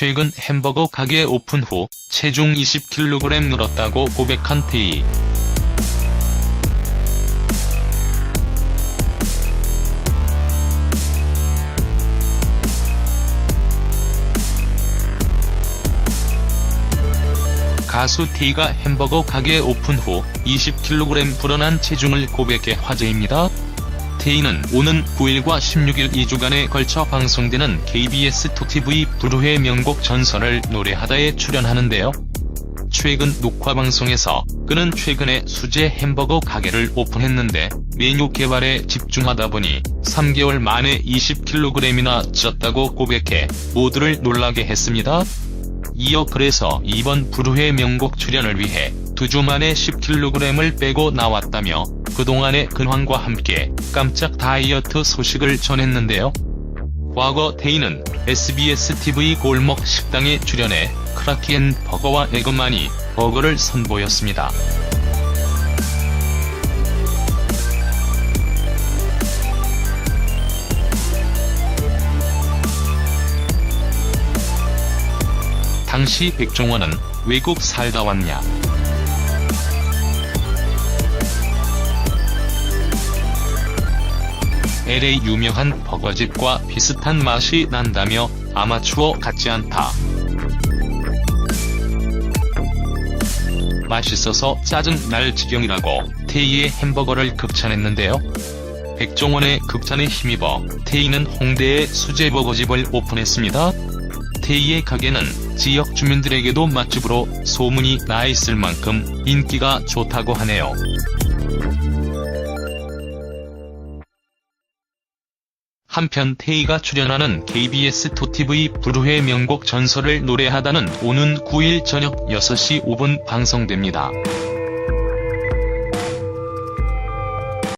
최근 햄버거 가게 오픈 후 체중 20kg 늘었다고 고백한 태희. 가수 태희가 햄버거 가게 오픈 후 20kg 불어난 체중을 고백해 화제입니다. 태희는 오는 9일과 16일 2주간에 걸쳐 방송되는 KBS 톡TV 불후의 명곡 전설을 노래하다에 출연하는데요. 최근 녹화 방송에서 그는 최근에 수제 햄버거 가게를 오픈했는데 메뉴 개발에 집중하다 보니 3개월 만에 20kg이나 쪘다고 고백해 모두를 놀라게 했습니다. 이어 그래서 이번 불후의 명곡 출연을 위해 두 주 만에 10kg을 빼고 나왔다며 그동안의 근황과 함께 깜짝 다이어트 소식을 전했는데요. 과거 태희는 SBS TV 골목 식당에 출연해 크라키엔 버거와 에그마니 버거를 선보였습니다. 당시 백종원은 외국 살다 왔냐? LA 유명한 버거집과 비슷한 맛이 난다며 아마추어 같지 않다. 맛있어서 짜증 날 지경이라고 태희의 햄버거를 극찬했는데요. 백종원의 극찬에 힘입어 태희는 홍대에 수제버거집을 오픈했습니다. 태희의 가게는 지역 주민들에게도 맛집으로 소문이 나 있을 만큼 인기가 좋다고 하네요. 한편 태희가 출연하는 KBS 토TV 불후의 명곡 전설을 노래하다는 오는 9일 저녁 6시 5분 방송됩니다.